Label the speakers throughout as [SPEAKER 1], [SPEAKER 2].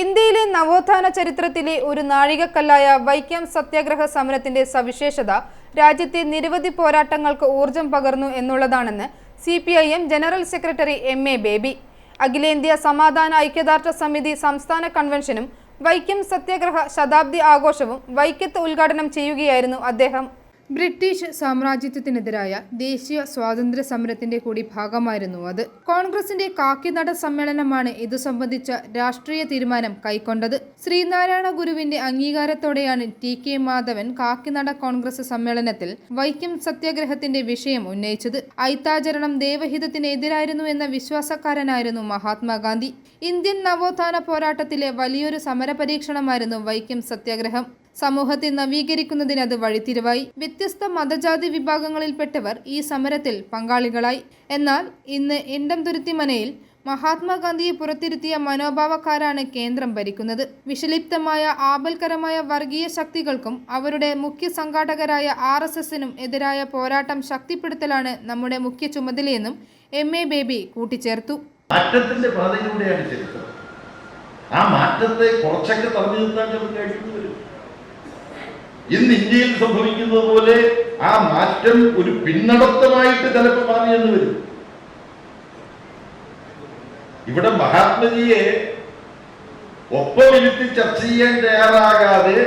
[SPEAKER 1] ഇന്ത്യയിലെ നവോത്ഥാന ചരിത്രത്തിലെ ഒരു നാഴികക്കല്ലായ വൈക്കം സത്യാഗ്രഹ സമരത്തിന്റെ സവിശേഷത രാജ്യത്തെ നിരവധി പോരാട്ടങ്ങൾക്ക് ഊർജം പകർന്നു എന്നുള്ളതാണെന്ന് C P I M general secretary M A Baby. അഖിലേന്ത്യാ സമാധാന ഐക്യദാർഢ്യ സമിതി സംസ്ഥാന കൺവെൻഷനും വൈക്കം സത്യാഗ്രഹ ശതാബ്ദി ആഘോഷവും വൈക്കത്ത് ഉദ്ഘാടനം ചെയ്യുകയായിരുന്നു അദ്ദേഹം. ബ്രിട്ടീഷ് സാമ്രാജ്യത്വത്തിനെതിരായ ദേശീയ സ്വാതന്ത്ര്യ സമരത്തിന്റെ കൂടി ഭാഗമായിരുന്നു അത്. കോൺഗ്രസിന്റെ കാക്കിനട സമ്മേളനമാണ് ഇതു സംബന്ധിച്ച രാഷ്ട്രീയ തീരുമാനം കൈക്കൊണ്ടത്. ശ്രീനാരായണ ഗുരുവിന്റെ അംഗീകാരത്തോടെയാണ് ടി. കെ. മാധവൻ കാക്കിനട കോൺഗ്രസ് സമ്മേളനത്തിൽ വൈക്കം സത്യാഗ്രഹത്തിന്റെ വിഷയം ഉന്നയിച്ചത്. ഐത്താചരണം ദേവഹിതത്തിനെതിരായിരുന്നു എന്ന വിശ്വാസക്കാരനായിരുന്നു മഹാത്മാഗാന്ധി. ഇന്ത്യൻ നവോത്ഥാന പോരാട്ടത്തിലെ വലിയൊരു സമരപരീക്ഷണമായിരുന്നു വൈക്കം സത്യാഗ്രഹം. സമൂഹത്തെ നവീകരിക്കുന്നതിന് അത് വഴിത്തിരിവായി. വ്യത്യസ്ത മതജാതി വിഭാഗങ്ങളിൽപ്പെട്ടവർ ഈ സമരത്തിൽ പങ്കാളികളായി. എന്നാൽ ഇന്ന് ഇണ്ടം തുരുത്തിമനയിൽ മഹാത്മാഗാന്ധിയെ പുറത്തിരുത്തിയ മനോഭാവക്കാരാണ് കേന്ദ്രം ഭരിക്കുന്നത്. വിഷലിപ്തമായ ആപൽക്കരമായ വർഗീയ ശക്തികൾക്കും അവരുടെ മുഖ്യ സംഘാടകരായ ആർ എസ് എസിനും എതിരായ പോരാട്ടം ശക്തിപ്പെടുത്തലാണ് നമ്മുടെ മുഖ്യ ചുമതലയെന്നും എം എ ബേബി കൂട്ടിച്ചേർത്തു.
[SPEAKER 2] മാറ്റത്തിന്റെ പാതയിലൂടെയാണ് ചരിത്രം ആ മാറ്റത്തെ കുറച്ചൊക്കെ പറഞ്ഞു നിർത്താൻ നമുക്ക് വരും. ഇന്ന് ഇന്ത്യയിൽ സംഭവിക്കുന്നത് പോലെ ആ മാറ്റം ഒരു പിന്നടത്തമായിട്ട് ചിലപ്പോൾ മാറിയെന്ന് വരും. ഇവിടെ മഹാത്മജിയെ ഒപ്പമിരുത്തി ചർച്ച ചെയ്യാൻ തയ്യാറാകാതെ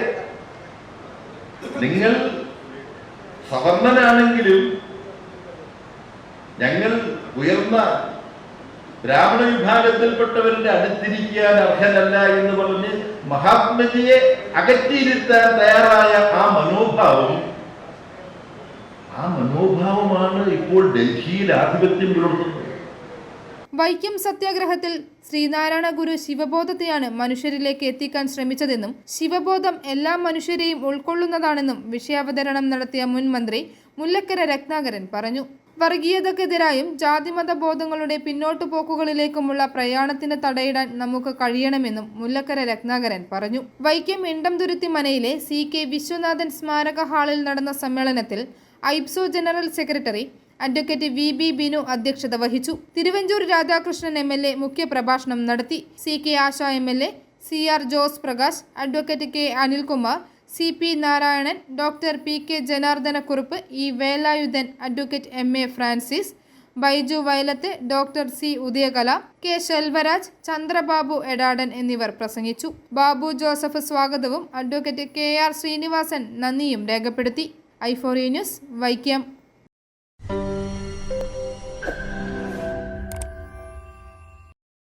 [SPEAKER 2] നിങ്ങൾ സവർണനാണെങ്കിലും ഞങ്ങൾ ഉയർന്ന ബ്രാഹ്മണ വിഭാഗത്തിൽപ്പെട്ടവരുടെ അടുത്തിരിക്കാൻ അർഹനല്ല എന്ന് പറഞ്ഞ് മഹാത്മജിയെ അകറ്റിയിരുത്താൻ തയ്യാറായ ആ മനോഭാവം ആ മനോഭാവമാണ് ഇപ്പോൾ ഡൽഹിയിൽ ആധിപത്യം പുലർത്തുന്നത്.
[SPEAKER 1] വൈക്കം സത്യാഗ്രഹത്തിൽ ശ്രീനാരായണ ഗുരു ശിവബോധത്തെയാണ് മനുഷ്യരിലേക്ക് എത്തിക്കാൻ ശ്രമിച്ചതെന്നും ശിവബോധം എല്ലാ മനുഷ്യരെയും ഉൾക്കൊള്ളുന്നതാണെന്നും വിഷയാവതരണം നടത്തിയ മുൻ മന്ത്രി മുല്ലക്കര രത്നാകരൻ പറഞ്ഞു. വർഗീയതക്കെതിരായും ജാതിമത ബോധങ്ങളുടെ പിന്നോട്ടു പോക്കുകളിലേക്കുമുള്ള പ്രയാണത്തിന് തടയിടാൻ നമുക്ക് കഴിയണമെന്നും മുല്ലക്കര രത്നാകരൻ പറഞ്ഞു. വൈക്കം ഇണ്ടംതുരുത്തി മനയിലെ സി കെ വിശ്വനാഥൻ സ്മാരക ഹാളിൽ നടന്ന സമ്മേളനത്തിൽ AIPSO general secretary advocate V B Binu അധ്യക്ഷത വഹിച്ചു. Thiruvanchoor Radhakrishnan M L A മുഖ്യപ്രഭാഷണം നടത്തി. C K Asha M L A C R Jose Prakash advocate K Anilkumar C P Narayanan doctor P K Janardhanakurup E Velayudhan advocate M A Francis Baiju Vayalath doctor C Udayakala K Selvaraj Chandrababu Edadan എന്നിവർ പ്രസംഗിച്ചു. ബാബു ജോസഫ് സ്വാഗതവും advocate K R Sreenivasan നന്ദിയും രേഖപ്പെടുത്തി. ഐഫോറി news Vaikom.